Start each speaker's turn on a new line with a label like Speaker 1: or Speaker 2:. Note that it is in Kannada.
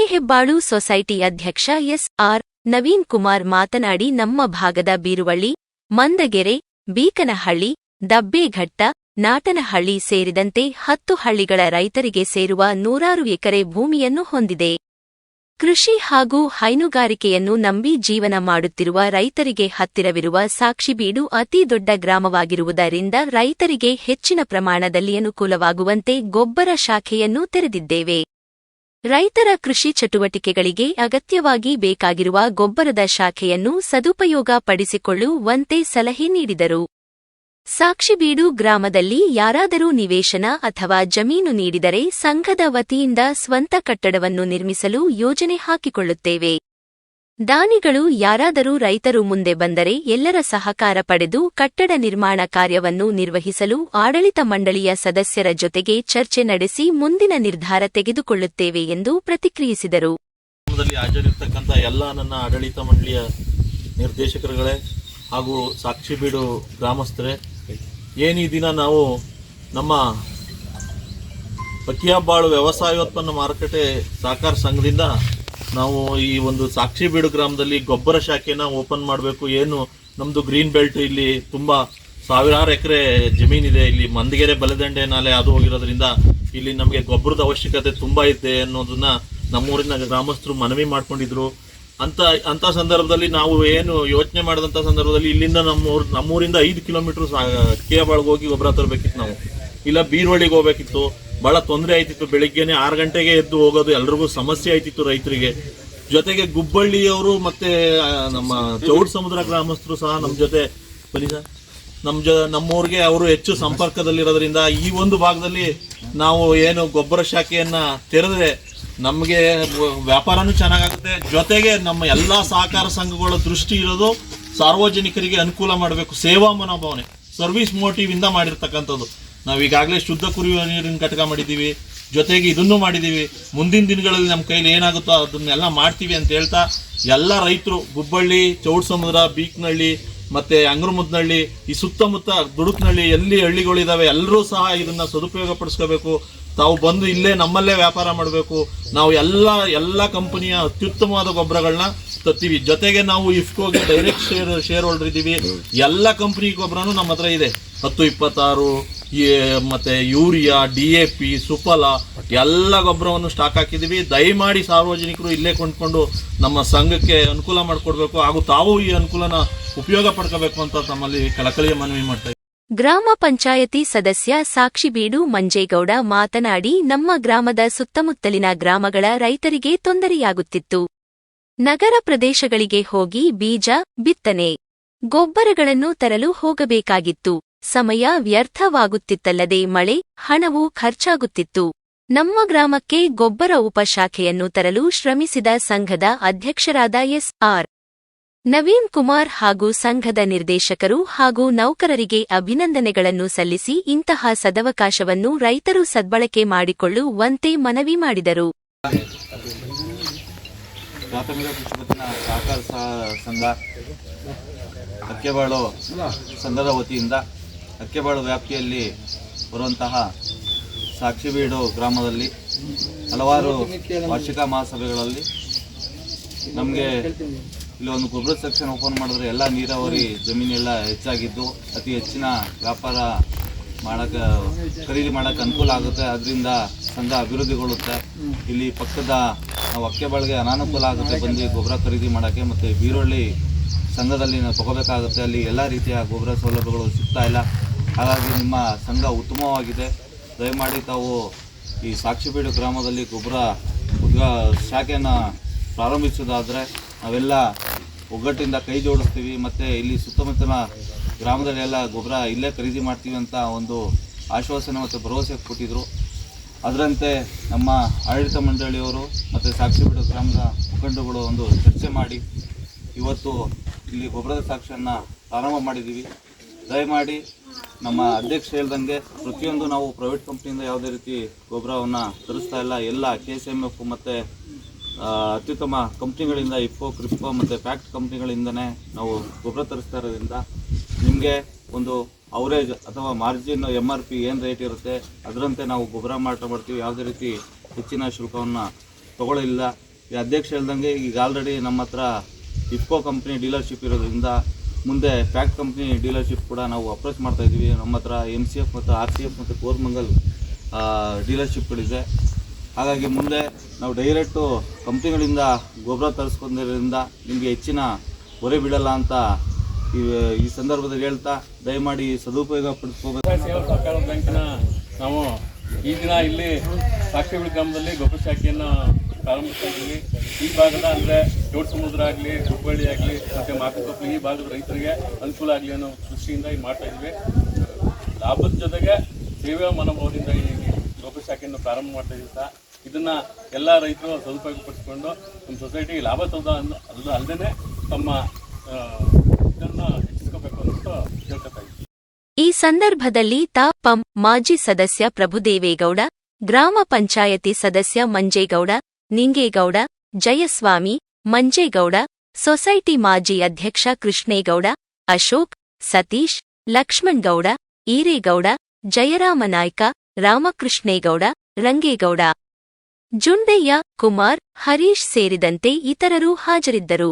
Speaker 1: ಅಕ್ಕೆಹೆಬ್ಬಾಳು ಸೊಸೈಟಿ ಅಧ್ಯಕ್ಷ ಎಸ್ ಆರ್ ನವೀನ್ ಕುಮಾರ್ ಮಾತನಾಡಿ, ನಮ್ಮ ಭಾಗದ ಬೀರುವಳ್ಳಿ, ಮಂದಗೆರೆ, ಬೀಕನಹಳ್ಳಿ, ದಬ್ಬೇಘಟ್ಟ, ನಾಟನಹಳ್ಳಿ ಸೇರಿದಂತೆ ಹತ್ತು ಹಳ್ಳಿಗಳ ರೈತರಿಗೆ ಸೇರುವ ನೂರಾರು ಎಕರೆ ಭೂಮಿಯನ್ನು ಹೊಂದಿದೆ. ಕೃಷಿ ಹಾಗೂ ಹೈನುಗಾರಿಕೆಯನ್ನು ನಂಬಿ ಜೀವನ ಮಾಡುತ್ತಿರುವ ರೈತರಿಗೆ ಹತ್ತಿರವಿರುವ ಸಾಕ್ಷಿಬೀಡು ಅತಿ ದೊಡ್ಡ ಗ್ರಾಮವಾಗಿರುವುದರಿಂದ ರೈತರಿಗೆ ಹೆಚ್ಚಿನ ಪ್ರಮಾಣದಲ್ಲಿ ಅನುಕೂಲವಾಗುವಂತೆ ಗೊಬ್ಬರ ಶಾಖೆಯನ್ನು ತೆರೆದಿದ್ದೇವೆ. ರೈತರ ಕೃಷಿ ಚಟುವಟಿಕೆಗಳಿಗೆ ಅಗತ್ಯವಾಗಿ ಬೇಕಾಗಿರುವ ಗೊಬ್ಬರದ ಶಾಖೆಯನ್ನು ಸದುಪಯೋಗ ಪಡಿಸಿಕೊಳ್ಳುವಂತೆ ಸಲಹೆ ನೀಡಿದರು. ಸಾಕ್ಷಿಬೀಡು ಗ್ರಾಮದಲ್ಲಿ ಯಾರಾದರೂ ನಿವೇಶನ ಅಥವಾ ಜಮೀನು ನೀಡಿದರೆ ಸಂಘದ ವತಿಯಿಂದ ಸ್ವಂತ ಕಟ್ಟಡವನ್ನು ನಿರ್ಮಿಸಲು ಯೋಜನೆ ಹಾಕಿಕೊಳ್ಳುತ್ತೇವೆ. ದಾನಿಗಳು ಯಾರಾದರೂ ರೈತರು ಮುಂದೆ ಬಂದರೆ ಎಲ್ಲರ ಸಹಕಾರ ಪಡೆದು ಕಟ್ಟಡ ನಿರ್ಮಾಣ ಕಾರ್ಯವನ್ನು ನಿರ್ವಹಿಸಲು ಆಡಳಿತ ಮಂಡಳಿಯ ಸದಸ್ಯರ ಜೊತೆಗೆ ಚರ್ಚೆ ನಡೆಸಿ ಮುಂದಿನ ನಿರ್ಧಾರ ತೆಗೆದುಕೊಳ್ಳುತ್ತೇವೆ ಎಂದು ಪ್ರತಿಕ್ರಿಯಿಸಿದರು.
Speaker 2: ಹಾಜರಿರ್ತಕ್ಕಂಥ ಎಲ್ಲ ನನ್ನ ಆಡಳಿತ ಮಂಡಳಿಯ ನಿರ್ದೇಶಕರುಗಳೇ ಹಾಗೂ ಸಾಕ್ಷಿಬೀಡು ಗ್ರಾಮಸ್ಥರೇ, ಏನೀ ದಿನ ನಾವು ನಮ್ಮ ಪಕ್ಕಿಯಬ್ಬಾಳು ವ್ಯವಸಾಯೋತ್ಪನ್ನ ಮಾರುಕಟ್ಟೆ ಸಹಕಾರ ಸಂಘದಿಂದ ನಾವು ಈ ಒಂದು ಸಾಕ್ಷಿ ಬೀಡು ಗ್ರಾಮದಲ್ಲಿ ಗೊಬ್ಬರ ಶಾಖೆನ ಓಪನ್ ಮಾಡಬೇಕು. ಏನು? ನಮ್ಮದು ಗ್ರೀನ್ ಬೆಲ್ಟ್ ಇಲ್ಲಿ ತುಂಬ ಸಾವಿರಾರು ಎಕರೆ ಜಮೀನಿದೆ ಇಲ್ಲಿ ಮಂದಗೆರೆ ಬಲದಂಡೆ ನಾಲೆ ಅದು ಹೋಗಿರೋದ್ರಿಂದ ಇಲ್ಲಿ ನಮಗೆ ಗೊಬ್ಬರದ ಅವಶ್ಯಕತೆ ತುಂಬ ಇದೆ ಅನ್ನೋದನ್ನ ನಮ್ಮೂರಿನ ಗ್ರಾಮಸ್ಥರು ಮನವಿ ಮಾಡ್ಕೊಂಡಿದ್ರು. ಅಂತ ಅಂತ ಸಂದರ್ಭದಲ್ಲಿ ನಾವು ಏನು ಯೋಚನೆ ಮಾಡಿದಂಥ ಸಂದರ್ಭದಲ್ಲಿ ಇಲ್ಲಿಂದ ನಮ್ಮೂರು, ನಮ್ಮೂರಿಂದ ಐದು ಕಿಲೋಮೀಟರ್ ಕೇಬಾಳ್ಗೆ ಹೋಗಿ ಗೊಬ್ಬರ ತರಬೇಕಿತ್ತು ನಾವು. ಇಲ್ಲ ಬೀರ್ವಳ್ಳಿಗೆ ಹೋಗ್ಬೇಕಿತ್ತು. ಬಹಳ ತೊಂದರೆ ಆಯ್ತಿತ್ತು. ಬೆಳಿಗ್ಗೆನೆ ಆರು ಗಂಟೆಗೆ ಎದ್ದು ಹೋಗೋದು ಎಲ್ರಿಗೂ ಸಮಸ್ಯೆ ಆಯ್ತಿತ್ತು ರೈತರಿಗೆ. ಜೊತೆಗೆ ಗುಬ್ಬಳ್ಳಿಯವರು ಮತ್ತೆ ನಮ್ಮ ಚೌಡ್ ಸಮುದ್ರ ಗ್ರಾಮಸ್ಥರು ಸಹ ನಮ್ಮ ಜೊತೆ ಬನ್ನಿ ಸರ್. ನಮ್ಮ ಜೊ, ನಮ್ಮೂರಿಗೆ ಅವರು ಹೆಚ್ಚು ಸಂಪರ್ಕದಲ್ಲಿರೋದ್ರಿಂದ ಈ ಒಂದು ಭಾಗದಲ್ಲಿ ನಾವು ಏನು ಗೊಬ್ಬರ ಶಾಖೆಯನ್ನು ತೆರೆದ್ರೆ ನಮಗೆ ವ್ಯಾಪಾರನೂ ಚೆನ್ನಾಗಾಗುತ್ತೆ. ಜೊತೆಗೆ ನಮ್ಮ ಎಲ್ಲ ಸಹಕಾರ ಸಂಘಗಳ ದೃಷ್ಟಿ ಇರೋದು ಸಾರ್ವಜನಿಕರಿಗೆ ಅನುಕೂಲ ಮಾಡಬೇಕು. ಸೇವಾ ಮನೋಭಾವನೆ, ಸರ್ವಿಸ್ ಮೋಟಿವ್ ಇಂದ ಮಾಡಿರ್ತಕ್ಕಂಥದ್ದು. ನಾವು ಈಗಾಗಲೇ ಶುದ್ಧ ಕುರಿಯುವ ನೀರಿನ ಘಟಕ ಮಾಡಿದ್ದೀವಿ. ಜೊತೆಗೆ ಇದನ್ನು ಮಾಡಿದ್ದೀವಿ. ಮುಂದಿನ ದಿನಗಳಲ್ಲಿ ನಮ್ಮ ಕೈಯಲ್ಲಿ ಏನಾಗುತ್ತೋ ಅದನ್ನೆಲ್ಲ ಮಾಡ್ತೀವಿ ಅಂತ ಹೇಳ್ತಾ ಎಲ್ಲ ರೈತರು ಗುಬ್ಬಳ್ಳಿ ಚೌಡ್ ಸಮುದ್ರ ಬೀಕ್ನಹಳ್ಳಿ ಮತ್ತು ಅಂಗ್ರಮುದ್ನಹಳ್ಳಿ ಈ ಸುತ್ತಮುತ್ತ ದುಡುಕ್ನಹಳ್ಳಿ ಎಲ್ಲಿ ಹಳ್ಳಿಗಳಿದಾವೆ ಎಲ್ಲರೂ ಸಹ ಇದನ್ನು ಸದುಪಯೋಗ ಪಡಿಸ್ಕೋಬೇಕು. ತಾವು ಬಂದು ಇಲ್ಲೇ ನಮ್ಮಲ್ಲೇ ವ್ಯಾಪಾರ ಮಾಡಬೇಕು. ನಾವು ಎಲ್ಲ ಎಲ್ಲ ಕಂಪನಿಯ ಅತ್ಯುತ್ತಮವಾದ ಗೊಬ್ಬರಗಳನ್ನ ತತ್ತೀವಿ. ಜೊತೆಗೆ ನಾವು ಇಫ್ಕೋಗೆ ಡೈರೆಕ್ಟ್ ಶೇರ್ ಶೇರ್ ಹೋಲ್ಡರ್ ಇದ್ದೀವಿ. ಎಲ್ಲ ಕಂಪ್ನಿ ಗೊಬ್ಬರನೂ ನಮ್ಮ ಹತ್ರ ಇದೆ. ಹತ್ತು, ಇಪ್ಪತ್ತಾರು ಈ ಮತ್ತೆ urea, D A P, Suphala, ಎಲ್ಲ ಗೊಬ್ಬರವನ್ನು ಸ್ಟಾಕ್ ಹಾಕಿದ್ದೀವಿ. ದಯಮಾಡಿ ಸಾರ್ವಜನಿಕರು ಇಲ್ಲೇ ಕೊಂಡ್ಕೊಂಡು ನಮ್ಮ ಸಂಘಕ್ಕೆ ಅನುಕೂಲ ಮಾಡಿಕೊಡ್ಬೇಕು ಹಾಗೂ ತಾವು ಈ ಅನುಕೂಲನ ಉಪಯೋಗ ಪಡ್ಕೋಬೇಕು ಅಂತ ತಮ್ಮಲ್ಲಿ ಕಳಕಳಿಯ ಮನವಿ ಮಾಡ್ತಾ.
Speaker 1: ಗ್ರಾಮ ಪಂಚಾಯತಿ ಸದಸ್ಯ ಸಾಕ್ಷಿಬೀಡು ಮಂಜೇಗೌಡ ಮಾತನಾಡಿ, ನಮ್ಮ ಗ್ರಾಮದ ಸುತ್ತಮುತ್ತಲಿನ ಗ್ರಾಮಗಳ ರೈತರಿಗೆ ತೊಂದರೆಯಾಗುತ್ತಿತ್ತು. ನಗರ ಪ್ರದೇಶಗಳಿಗೆ ಹೋಗಿ ಬೀಜ, ಬಿತ್ತನೆ, ಗೊಬ್ಬರಗಳನ್ನು ತರಲು ಹೋಗಬೇಕಾಗಿತ್ತು. ಸಮಯ ವ್ಯರ್ಥವಾಗುತ್ತಿತ್ತಲ್ಲದೆ ಮಳೆ, ಹಣವೂ ಖರ್ಚಾಗುತ್ತಿತ್ತು. ನಮ್ಮ ಗ್ರಾಮಕ್ಕೆ ಗೊಬ್ಬರ ಉಪಶಾಖೆಯನ್ನು ತರಲು ಶ್ರಮಿಸಿದ ಸಂಘದ ಅಧ್ಯಕ್ಷರಾದ ಎಸ್. ಆರ್. ನವೀನ್ ಕುಮಾರ್ ಹಾಗೂ ಸಂಘದ ನಿರ್ದೇಶಕರು ಹಾಗೂ ನೌಕರರಿಗೆ ಅಭಿನಂದನೆಗಳನ್ನು ಸಲ್ಲಿಸಿ ಇಂತಹ ಸದವಕಾಶವನ್ನು ರೈತರು ಸದ್ಬಳಕೆ ಮಾಡಿಕೊಳ್ಳುವಂತೆ ಮನವಿ ಮಾಡಿದರು.
Speaker 3: ಪ್ರಾಥಮಿಕ ಕೃಷಿ ಸಹಕಾರ ಸಂಘ ಸಂಘದ ವತಿಯಿಂದ ಅಕ್ಕೆಬಾಳು ವ್ಯಾಪ್ತಿಯಲ್ಲಿ ಬರುವಂತಹ ಸಾಕ್ಷಿಬೀಡು ಗ್ರಾಮದಲ್ಲಿ ಹಲವಾರು ವಾರ್ಷಿಕ ಮಹಾಸಭೆಗಳಲ್ಲಿ ನಮಗೆ ಇಲ್ಲಿ ಒಂದು ಗೊಬ್ಬರ ಸೆಕ್ಷನ್ ಓಪನ್ ಮಾಡಿದ್ರೆ ಎಲ್ಲ ನೀರಾವರಿ ಜಮೀನೆಲ್ಲ ಹೆಚ್ಚಾಗಿದ್ದು ಅತಿ ಹೆಚ್ಚಿನ ವ್ಯಾಪಾರ ಮಾಡಕ, ಖರೀದಿ ಮಾಡಕ್ಕೆ ಅನುಕೂಲ ಆಗುತ್ತೆ. ಅದರಿಂದ ಸಂಘ ಅಭಿವೃದ್ಧಿಗೊಳ್ಳುತ್ತೆ. ಇಲ್ಲಿ ಪಕ್ಕದ ನಾವು ಅಕ್ಕೆಬಾಳಿಗೆ ಅನಾನುಕೂಲ ಆಗುತ್ತೆ ಬಂದು ಗೊಬ್ಬರ ಖರೀದಿ ಮಾಡೋಕ್ಕೆ ಮತ್ತು ಬೀರೊಳ್ಳಿ ಸಂಘದಲ್ಲಿ ನಾವು ತಗೋಬೇಕಾಗುತ್ತೆ. ಅಲ್ಲಿ ಎಲ್ಲ ರೀತಿಯ ಗೊಬ್ಬರ ಸೌಲಭ್ಯಗಳು ಸಿಗ್ತಾ ಇಲ್ಲ. ಹಾಗಾಗಿ ನಿಮ್ಮ ಸಂಘ ಉತ್ತಮವಾಗಿದೆ. ದಯಮಾಡಿ ತಾವು ಈ ಸಾಕ್ಷಿಬೀಡು ಗ್ರಾಮದಲ್ಲಿ ಗೊಬ್ಬರ ಉದ್ಗ ಶಾಖೆಯನ್ನು ಪ್ರಾರಂಭಿಸೋದಾದರೆ ನಾವೆಲ್ಲ ಒಗ್ಗಟ್ಟಿಂದ ಕೈ ಜೋಡಿಸ್ತೀವಿ. ಮತ್ತು ಇಲ್ಲಿ ಸುತ್ತಮುತ್ತಲ ಗ್ರಾಮದಲ್ಲೆಲ್ಲ ಗೊಬ್ಬರ ಇಲ್ಲೇ ಖರೀದಿ ಮಾಡ್ತೀವಿ ಅಂತ ಒಂದು ಆಶ್ವಾಸನೆ ಮತ್ತು ಭರವಸೆ ಕೊಟ್ಟಿದ್ದರು ಅದರಂತೆ ನಮ್ಮ ಆಡಳಿತ ಮಂಡಳಿಯವರು ಮತ್ತು ಸಾಕ್ಷಿಬೀಡು ಗ್ರಾಮದ ಮುಖಂಡಗಳು ಒಂದು ಚರ್ಚೆ ಮಾಡಿ ಇವತ್ತು ಇಲ್ಲಿ ಗೊಬ್ಬರದ ಸಾಕ್ಷಿಯನ್ನು ಪ್ರಾರಂಭ ಮಾಡಿದ್ದೀವಿ. ದಯಮಾಡಿ ನಮ್ಮ ಅಧ್ಯಕ್ಷ ಹೇಳ್ದಂಗೆ ಪ್ರತಿಯೊಂದು ನಾವು ಪ್ರೈವೇಟ್ ಕಂಪ್ನಿಯಿಂದ ಯಾವುದೇ ರೀತಿ ಗೊಬ್ಬರವನ್ನು ತರಿಸ್ತಾ ಇಲ್ಲ. ಎಲ್ಲ ಕೆ ಎಸ್ ಎಂ ಎಫ್ ಮತ್ತು ಅತ್ಯುತ್ತಮ ಕಂಪ್ನಿಗಳಿಂದ ಇಫೋ ಕ್ರಿಪ್ಕೋ ಮತ್ತು ಫ್ಯಾಕ್ಟ್ ಕಂಪ್ನಿಗಳಿಂದನೇ ನಾವು ಗೊಬ್ಬರ ತರಿಸ್ತಾ ಇರೋದ್ರಿಂದ ನಿಮಗೆ ಒಂದು ಅವರೇಜ್ ಅಥವಾ ಮಾರ್ಜಿನ್ ಎಂ ಆರ್ ಪಿ ಏನು ರೇಟ್ ಇರುತ್ತೆ, ಅದರಂತೆ ನಾವು ಗೊಬ್ಬರ ಮಾರಾಟ ಮಾಡ್ತೀವಿ. ಯಾವುದೇ ರೀತಿ ಹೆಚ್ಚಿನ ಶುಲ್ಕವನ್ನು ತಗೊಳ್ಳಿಲ್ಲ. ಈ ಅಧ್ಯಕ್ಷ ಹೇಳ್ದಂಗೆ ಈಗ ಆಲ್ರೆಡಿ ನಮ್ಮ ಹತ್ರ ಇಫ್ಕೋ ಕಂಪ್ನಿ ಡೀಲರ್ಶಿಪ್ ಇರೋದ್ರಿಂದ ಮುಂದೆ ಫ್ಯಾಕ್ಟ್ ಕಂಪ್ನಿ ಡೀಲರ್ಶಿಪ್ ಕೂಡ ನಾವು ಅಪ್ರೋಚ್ ಮಾಡ್ತಾ ಇದ್ದೀವಿ. ನಮ್ಮ ಹತ್ರ ಎಂ ಸಿ ಎಫ್ ಮತ್ತು ಆರ್ ಸಿ ಎಫ್ ಮತ್ತು ಕೋರ್ಮಂಗಲ್ ಡೀಲರ್ಶಿಪ್ಗಳಿದೆ. ಹಾಗಾಗಿ ಮುಂದೆ ನಾವು ಡೈರೆಕ್ಟು ಕಂಪ್ನಿಗಳಿಂದ ಗೊಬ್ಬರ ತರಿಸ್ಕೊಂಡಿರೋದ್ರಿಂದ ನಿಮಗೆ ಹೆಚ್ಚಿನ ಹೊರೆ ಬಿಡಲ್ಲ ಅಂತ ಈ ಸಂದರ್ಭದಲ್ಲಿ ಹೇಳ್ತಾ ದಯಮಾಡಿ ಸದುಪಯೋಗ ಪಡಿಸ್ಕೋಬೇಕು.
Speaker 4: ಸೇವಾ ನಾವು ಈ ದಿನ ಇಲ್ಲಿ ಸಾಕ್ಷಿಬೀಳು ಗ್ರಾಮದಲ್ಲಿ ಗೊಬ್ಬರ ಶಾಖೆಯನ್ನು ಪ್ರಾರಂಭಿಸ್ತಾ ಈ ಭಾಗದ ಅಂದರೆ ದೊಡ್ಡ ಸಮುದ್ರ ಆಗಲಿ, ಹುಬ್ಬಳ್ಳಿ ಆಗಲಿ, ಮತ್ತು ಮಾಕುಕೊಪ್ಪಲು ಈ ಭಾಗದ ರೈತರಿಗೆ ಅನುಕೂಲ ಆಗಲಿ ಅನ್ನೋ ದೃಷ್ಟಿಯಿಂದ ಈ ಮಾಡ್ತಾ ಇದ್ವಿ ಲಾಭದ ಜೊತೆಗೆ ಸೇವಾ ಮನೋಭಾವದಿಂದ ಈ ಗೊಬ್ಬರ ಶಾಖೆಯನ್ನು ಪ್ರಾರಂಭ ಮಾಡ್ತಾ ಇದ್ದೀವಿ ಸಹ ಇದನ್ನ ಎಲ್ಲ ರೈತರು ಸದುಪಯೋಗ ಪಡಿಸ್ಕೊಂಡು ನಮ್ಮ ಸೊಸೈಟಿಗೆ ಲಾಭ ತಂದ ಅಲ್ಲ ಅಲ್ಲದೆ ತಮ್ಮ ಇದನ್ನು ಇದನ್ನ ಹೆಚ್ಚಿಸ್ಕೋಬೇಕು ಅಂತ ಕೇಳ್ಕೊತಾ
Speaker 1: ಈ ಸಂದರ್ಭದಲ್ಲಿ ತಾಪಂ ಮಾಜಿ ಸದಸ್ಯ ಪ್ರಭುದೇವೇಗೌಡ, ಗ್ರಾಮ ಪಂಚಾಯತಿ ಸದಸ್ಯ ಮಂಜೇಗೌಡ ನಿಂಗೇಗೌಡ, ಜಯಸ್ವಾಮಿ, ಮಂಜೇಗೌಡ, ಸೊಸೈಟಿ ಮಾಜಿ ಅಧ್ಯಕ್ಷ ಕೃಷ್ಣೇಗೌಡ, ಅಶೋಕ್, ಸತೀಶ್, ಲಕ್ಷ್ಮಣ್ಗೌಡ, ಈರೇಗೌಡ ಜಯರಾಮನಾಯ್ಕ ರಾಮಕೃಷ್ಣೇಗೌಡ, ರಂಗೇಗೌಡ. ಜುಂಡಯ್ಯ, ಕುಮಾರ್, ಹರೀಶ್ ಸೇರಿದಂತೆ ಇತರರು ಹಾಜರಿದ್ದರು.